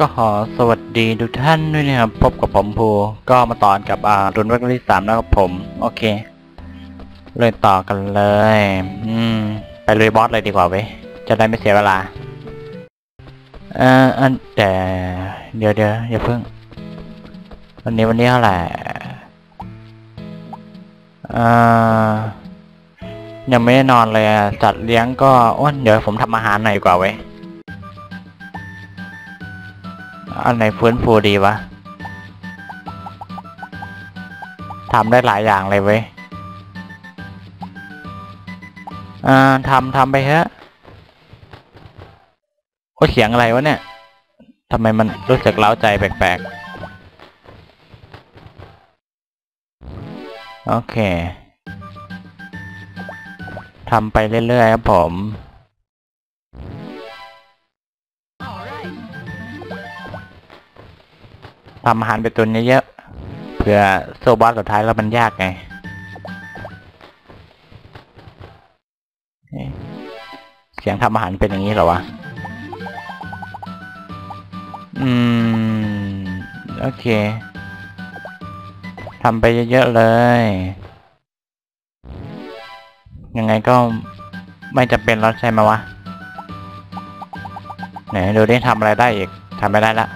ก็ขอสวัสดีทุกท่านด้วยนะครับ พบกับผมภูก็มาต่อกับอ่ารุนวัคที่สามแล้วกับผม โอเค เลยต่อกันเลย อืม ไปเลยบอสเลยดีกว่าเว้ยจะได้ไม่เสียเวลา เอ่ออันแต่เดี๋ยวเดี๋ยวอย่าเพิ่ง วันนี้วันนี้เท่าไหร่อ่ายังไม่ได้นอนเลยจัดเลี้ยงก็อ้วนเดี๋ยวผมทำอาหารหน่อยดีกว่าเว้ย อันไหนฟื้นฟูดีวะทำได้หลายอย่างเลยเว้ยอ่าทำทำไปเถอะโอ้เสียงอะไรวะเนี่ยทำไมมันรู้สึกเล้าใจแปลกๆ โอเค ทำไปเรื่อยๆครับผม ทำอาหารไปตุนเยอะๆเผื่อโซบอสสุดท้ายแล้วมันยากไงเสียงทำอาหารเป็นอย่างนี้เหรอวะ อืม โอเค ทำไปเยอะๆเลย ยังไงก็ไม่จำเป็นแล้วใช่ไหมวะ ไหนดูได้ทำอะไรได้อีก ทำไม่ได้ละ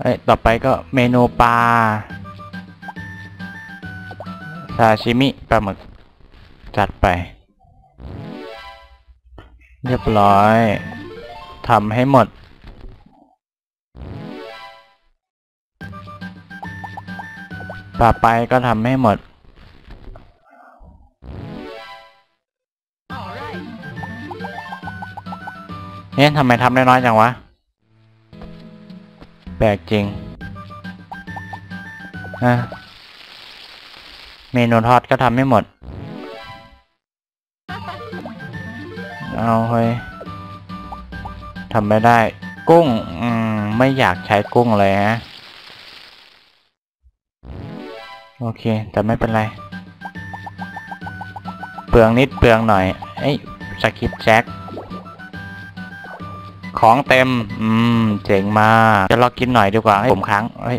เอ้ยต่อไปก็เมนูปลาซาชิมิปลาหมึก จัดไป เรียบร้อยทำให้หมด ต่อไปก็ทำให้หมด เอ๊ะทำไมทำได้น้อยจังวะ แปลกจริงอะเมนูทอดก็ทำไม่หมด เอาเฮ้ยทำไม่ได้ กุ้ง อืม ไม่อยากใช้กุ้งเลยฮะ โอเค แต่ไม่เป็นไร เปลืองนิดเปลืองหน่อย เอ้ยสกิปแจ็ค ของเต็ม อืม เจ๋งมากจะลองกินหน่อยดีกว่าให้ผมค้างเฮ้ย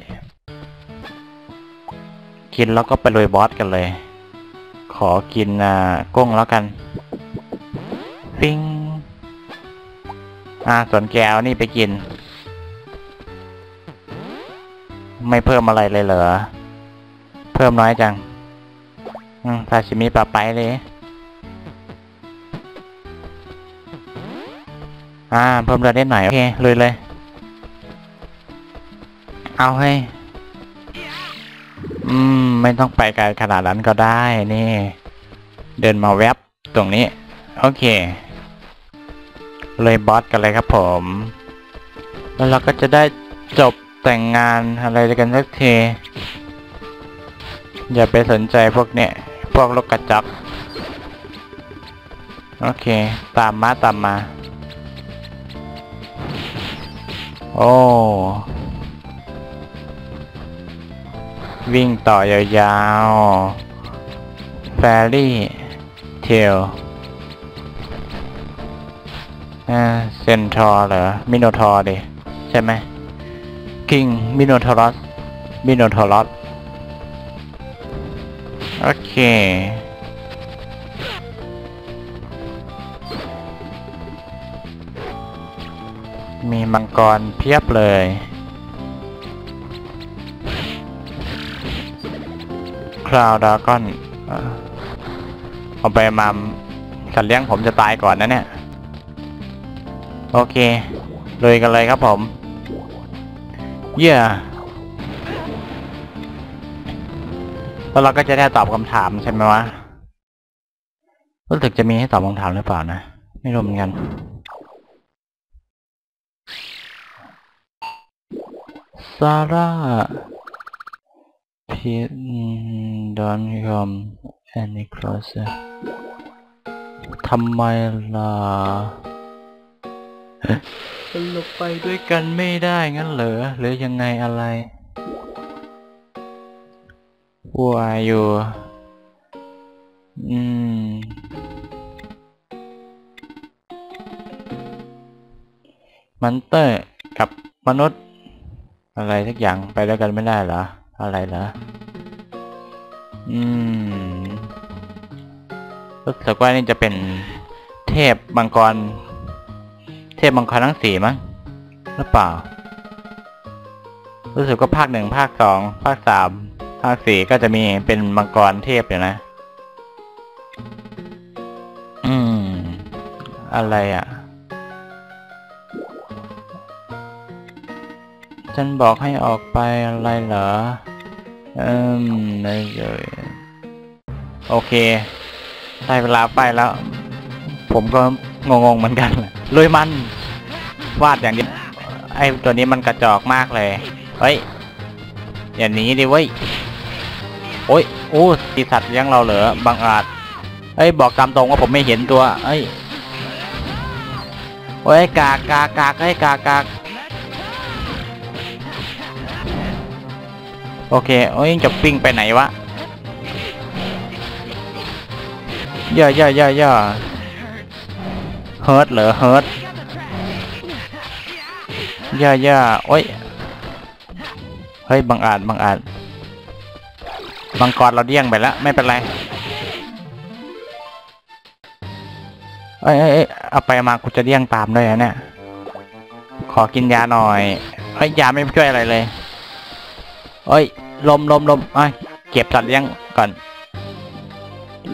กินแล้วก็ไปลุยบอสกันเลย ขอกินอ่ากุ้งแล้วกัน ปิ้งอ่าสวนแก้วนี่ไปกิน ไม่เพิ่มอะไรเลยเหรอ เพิ่มน้อยจัง อืมซาชิมิปลาไปเลย อ่า เพิ่มเลือดได้หน่อย โอเคลุยเลย เอาให้ อืม ไม่ต้องไปไกลขนาดนั้นก็ได้นี่ เดินมาแวบตรงนี้ โอเค เลยบอสกันเลยครับผม แล้วเราก็จะได้จบแต่งงานอะไรกันสักที อย่าไปสนใจพวกเนี้ย พวกลกกระจอกโอเค ตามมาตามมา โอ้วิ่งต่อยาวๆแฟรี่เทลเซนทอร์เหรอ มิโนทอร์ดิ ใช่ไหมคิงมิโนทอรัส มิโนทอรัส โอเค มีมังกรเพียบเลย คราวดากอนเอาไปมาสัตว์เลี้ยงผมจะตายก่อนนะเนี่ย โอเคเลยกันเลยครับผม เยี่ยแล้วเราก็จะได้ตอบคำถามใช่ไหมวะ รู้สึกจะมีให้ตอบคำถามหรือเปล่านะ ไม่รู้เหมือนกัน ซาร่า Please don't come any closer ทำไมล่ะเราไปด้วยกันไม่ได้งั้นเหรอ หรือยังไงอะไร Who are you อืม มันเตอร์กับมนุษย์ อะไรสักอย่างไปด้วยกันไม่ได้เหรอ อะไรเหรอ อืมรู้สึกว่านี่จะเป็นเทพมังกร เทพมังกรทั้งสี่มั้งหรือเปล่า รู้สึกว่าภาคหนึ่งภาคสองภาคสามภาคสี่ก็จะมีเป็นมังกรเทพอยู่นะ อืม อะไรอะ ฉันบอกให้ออกไปอะไรเหรอ อืมไม่เลยโอเค ได้เวลาไปแล้ว ผมก็งงๆเหมือนกันลุยมัน วาดอย่างเดียวไอ้ตัวนี้มันกระจอกมากเลย เฮ้ย อย่าหนีดิเว้ย โอ้ย โอ้ตีสัตว์เลี้ยงเราเหรอบางอาจเอ้ย บอกตามตรงว่าผมไม่เห็นตัว เอ้ย โอ้ย กากกากกากเอ้ย กากกาก โอเคโอ้ยจะปิ้งไปไหนวะย่อย่อย่อย่อเฮิร์ตเหรอเฮิร์ตย่อย่อโอ้ย เฮ้ยบังอาจบังอาจบังกรเราเดี้ยงไปแล้วไม่เป็นไรเอ้ยเอ้ยเอ้ยเอาไปมากูจะเดี้ยงตามด้วยนะเนี่ย ขอกินยาหน่อยเฮ้ยยาไม่ช่วยอะไรเลย เฮ้ยลมลมลมไอ้เก็บสัตว์เลี้ยงก่อน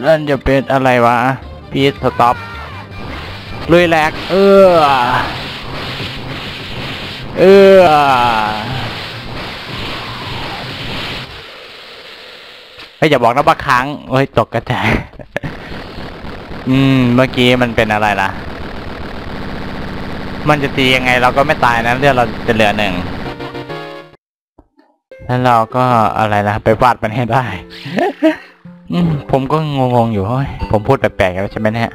นั่นจะเป็นอะไรวะพีสต็อปลุยแหลกเออเออเฮ้อย่าบอกนะว่าค้างเฮ้ยตกกระจายอืม เมื่อกี้มันเป็นอะไรล่ะ มันจะตียังไงเราก็ไม่ตายนะเลือดเราจะเหลือหนึ่ง แล้วเราก็อะไรนะไปวาดมันให้ได้ผมก็งงๆอยู่เฮ้ยผมพูดแปลกๆแล้วใช่ไหมเนี่ย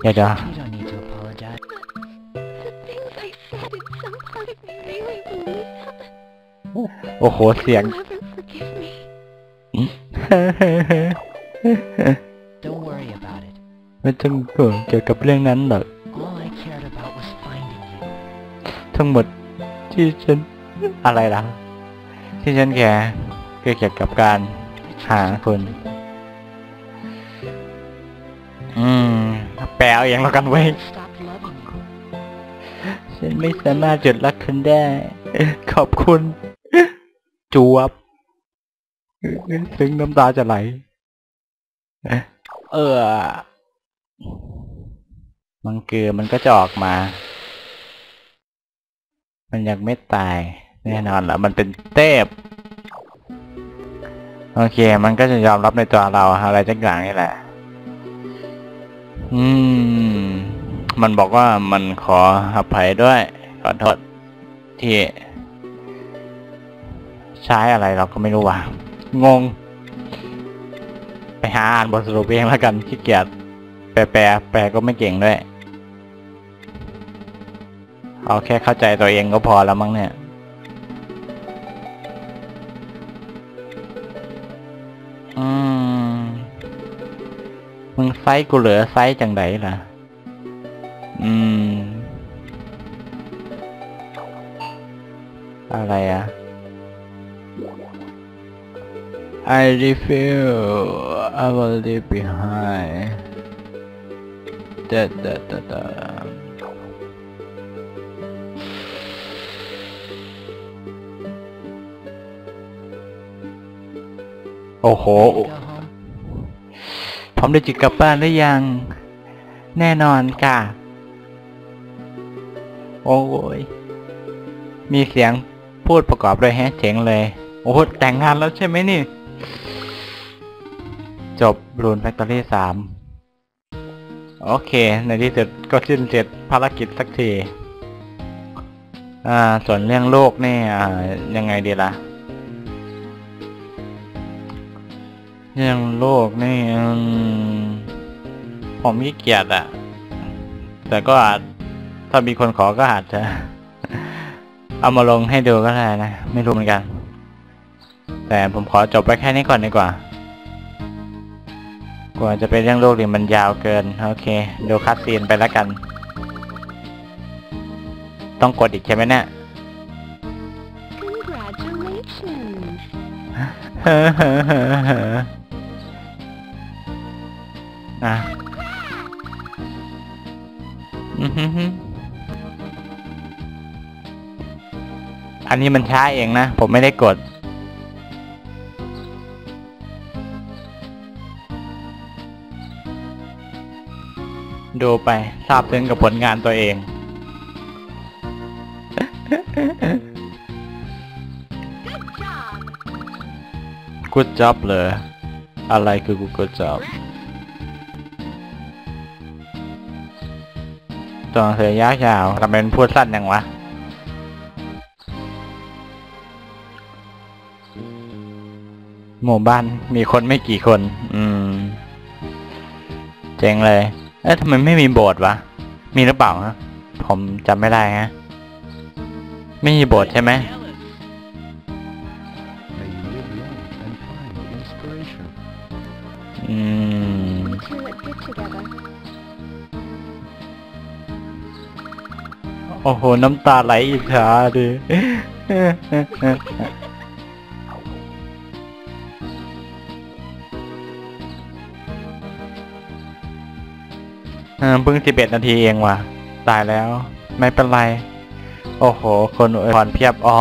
เดี๋ยวเดี๋โอ้โห เสียง ไม่ต้องห่วเกี่ยวกับเรื่องนั้นหรอกทั้งหมดที่ฉันอะไรล่ะ ที่ฉันแคร์คือเกี่ยวกับการหาคุณอืม แปลเอาเองแล้วกันเว้ย ฉันไม่สามารถหยุดรักคุณได้ ขอบคุณ จวบถึงน้ำตาจะไหล เออ มันเกลือมันก็จะออกมา มันยังไม่ตาย แน่นอนแหละมันเป็นเทพโอเค มันก็จะยอมรับในตัวเราอะไรจักอย่างนี่แหละ อืม มันบอกว่ามันขออภัยด้วย ขอโทษที่ ใช้อะไรเราก็ไม่รู้ว่ะ งง ไปหาอ่านบทสรุปเองแล้วกันขี้เกียจแปลแปลแปลก็ไม่เก่งด้วย เอาแค่เข้าใจตัวเองก็พอแล้วมั้งเนี่ย ไซส์กูเหลือไซส์จังไดล่ะ อืม อะไรอะ I refeel I will leave behind เดดเดดเดดโอ้โห พร้อมได้จิตกลับบ้านหรือยัง แน่นอนค่ะ โอ้ย มีเสียงพูดประกอบด้วยแฮะเจ๋งเลย โอ้โหแต่งงานแล้วใช่ไหมนี่ จบรูนแฟคทอรี่สามโอเค ในที่สุดก็สิ้นเสร็จภารกิจสักที อ่า ส่วนเรื่องโลกนี่ อ่า ยังไงดีล่ะ เรื่องโลกนี่อืมผมขี้เกียจอะแต่ก็อาจถ้ามีคนขอก็อาจจะ เอามาลงให้ดูก็ได้นะ ไม่รู้เหมือนกัน แต่ผมขอจบไปแค่นี้ก่อนดีกว่า กว่าจะเป็นเรื่องโลกนี่มันยาวเกิน โอเค ดูคัดซีนไปแล้วกัน ต้องกดอีกใช่ไหมเนี่ย Congratulations. เฮ้อเฮ้อเฮ้อเฮ้ อะอันนี้มันช้าเองนะ ผมไม่ได้กด ดูไปทราบซึ้งกับผลงานตัวเอง Good job เลยอะไรคือ Good job ตัวหนังสือยาวยาวทำไมมันพูดสั้นยังวะ หมู่บ้านมีคนไม่กี่คน อืม เจ๋งเลย เอ๊ะทำไมไม่มีโบสถ์วะ มีหรือเปล่าฮะ ผมจำไม่ได้ฮะ ไม่มีโบสถ์ใช่ไหม อ้โห น้ำตาไหลอีกขาดิเพิ่งสิบเอ็ดนาทีเองว่ะ ตายแล้ว ไม่เป็นไร โอ้โห คนอวยพรเพียบ อ๋อ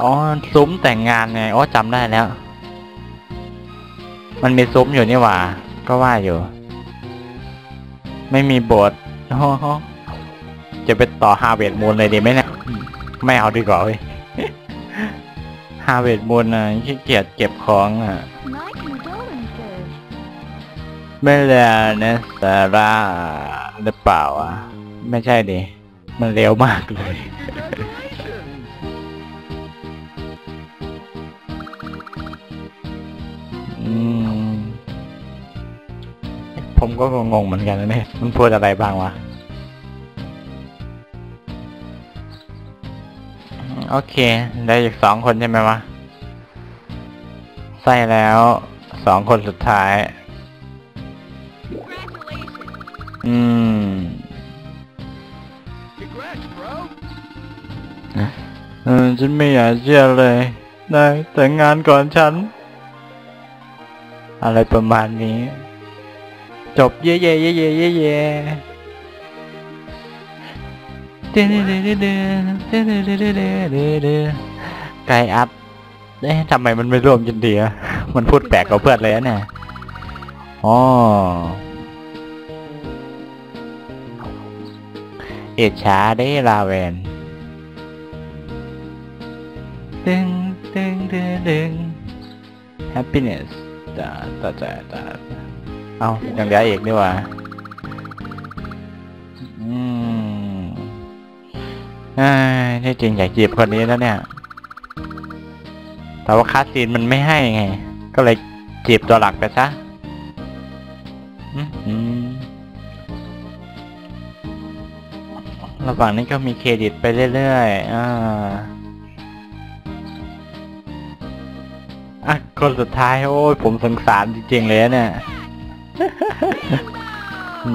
อ๋อ ซุ้มแต่งงานไง อ๋อจำได้แล้ว มันมีซุ้มอยู่นี่หว่า ก็ว่าอยู่ ไม่มีโบสถ์ โอ้โหจะไปต่อฮาเวดมูลเลยดีไหมเนี่ยไม่เอาดีกว่าเว้ยฮาเวดมูลอะขี้เกียจเก็บของอะ My condolences. ไม่แล้วนะสาระหรือเปล่าอะ ไม่ใช่ดิมันเร็วมากเลยอื ผมก็งงเหมือนกันนะเนี่ยมันพูดอะไรบ้างวะ โอเค ได้อีกสองคนใช่ไหมวะ ใส่แล้วสองคนสุดท้าย Congratulations. อืมเออฉันไม่อยากเชื่อเลยได้แต่งงานก่อนฉัน อะไรประมาณนี้ จบเย่เย่เย่เย่เย่เย่เด้อเด้อเด้อเด้อเด้อเด้อเด้อเด้อเด้อเดเดไก่อัดเอ๊ะทำไมมันไม่รวมจนดีอะมันพูดแปลกกับเพื่อนเลยอะเนี่ยอ๋อเอช้าได้ลาเวนดึงดึงดึงดึง happiness ตาตาตาตา เอายังเหลืออีกนี่ว่าอืมเอ้ยที่จริงอยากจีบคนนี้แล้วเนี่ย แต่ว่าคาสซีนมันไม่ให้ไง ก็เลยจีบตัวหลักไปซะระหว่างนี้ก็มีเครดิตไปเรื่อยๆ อ่าอะคนสุดท้าย โอ้ยผมสงสารจริงๆเลยเนี่ย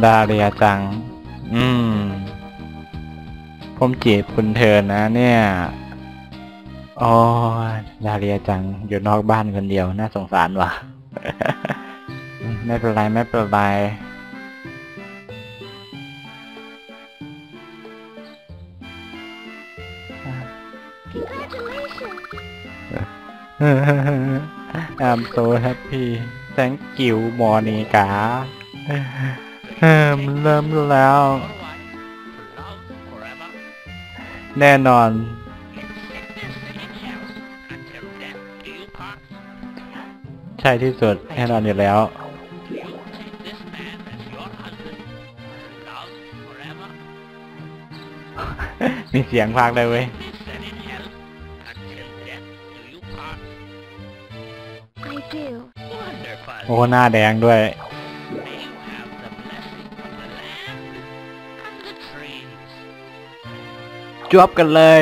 ดาเรียจัง อืม ผมจีบคุณเธอนะเนี่ยโอ้ยดาเรียจัง อยู่นอกบ้านคนเดียว น่าสงสารว่ะ ไม่เป็นไร ไม่เป็นไร Congratulations. I'm so happy thank you มอนิกาเริ่มแล้ว แน่นอน ใช่ที่สุด แน่นอนอยู่แล้ว มีเสียงพากได้เว้ย โอ้หน้าแดงด้วย จวบกันเลย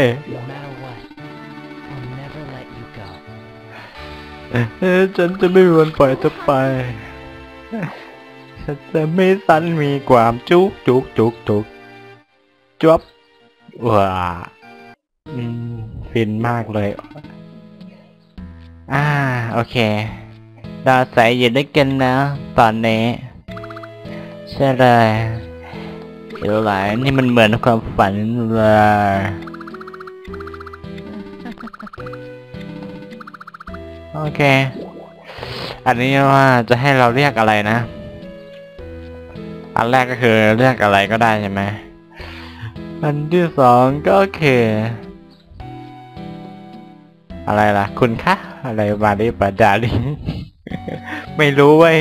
เอ้ฉันจะไม่มีวันปล่อยเธอไป ฉันจะไม่สันมีความจุกจุกจุกจุกจวบว้าฟินมากเลย อ่า โอเค เราใส่อยู่ด้วยกันนะ ตอนนี้ใช่เลยเดี๋ยวหลายนี่มันเหมือนความฝันเลยโอเค อันนี้ว่าจะให้เราเรียกอะไรนะ อันแรกก็คือเรียกอะไรก็ได้ใช่ไหมอันที่สองก็คืออะไรล่ะ คุณคะอะไรมาดิปาดาลิ ไม่รู้เว้ย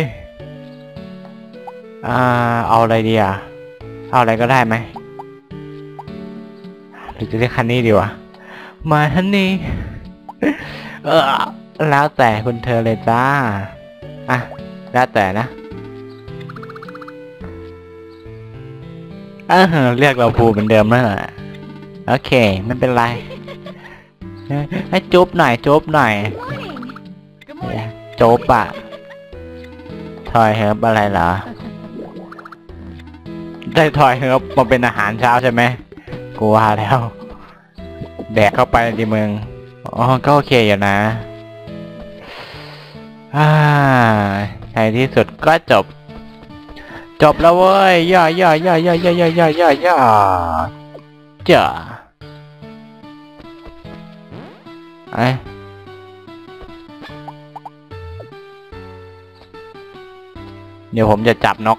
อ่าเอาอะไรดีอะเอาอะไรก็ได้ไหมหรือจะเรียกคันนี้ดีวะมาฮันนี่เออแล้วแต่คุณเธอเลยจ้าอะแล้วแต่นะเออเรียกเราภูเหมือนเดิมแล้วแหละโอเคไม่เป็นไรให้จุ๊บหน่อยจุ๊บหน่อย Morning. โจ๊บอะ ทอยเฮิร์บอะไรเหรอ ได้ทอยเฮิร์บมาเป็นอาหารเช้าใช่ไหมกูว่าแล้ว แดกเข้าไปดิมึง อ๋อ ก็โอเคอยู่นะอ่าในที่สุดก็จบ จบแล้วเว้ย ย่อย่อย่อย่อย่อย่อย่อย่อย่อจ้าไอ้ เดี๋ยวผมจะจับนก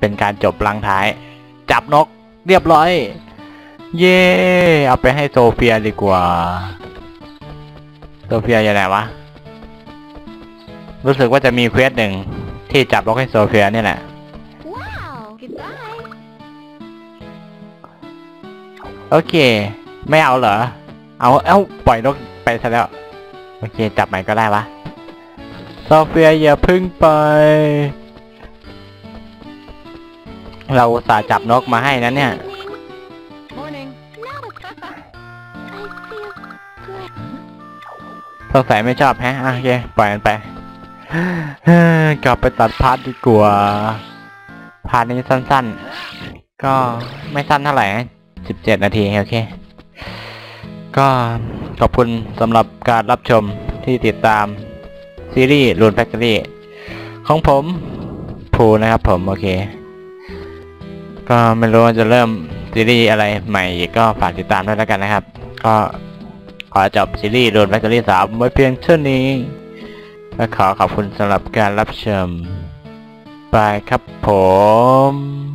เป็นการจบลังท้าย จับนกเรียบร้อย เย่เอาไปให้โซเฟียดีกว่า โซเฟียอยู่ไหนวะ รู้สึกว่าจะมีเควสหนึ่งที่จับนกให้โซเฟียนี่แหละ Wow. Goodbye. โอเค ไม่เอาเหรอ เอา เอ้า ปล่อยนกไปซะแล้ว โอเค จับใหม่ก็ได้วะ โซเฟียอย่าพึ่งไป เราอุตส่าห์จับนกมาให้นะเนี่ย Morning. Not a I feel good. สงสัยไม่ชอบแฮะอะโอเค ปล่อยมันไปเฮ้ยกลับไปตัดพาร์ทดีกว่า พาร์ทนี้สั้นๆ ก็ไม่สั้นเท่าไหร่สิบเจ็ดนาที โอเค ก็ขอบคุณสำหรับการรับชมที่ติดตาม ซีรีส์รูนแฟคทอรี่ของผมภูนะครับผม โอเค ก็ไม่รู้ว่าจะเริ่มซีรีส์อะไรใหม่อีกก็ฝากติดตามด้วยแล้วกันนะครับ ก็ขอจบซีรีส์รูนแบตเตอรี่สามไว้เพียงเท่านี้และขอขอบคุณสำหรับการรับชม บายครับผม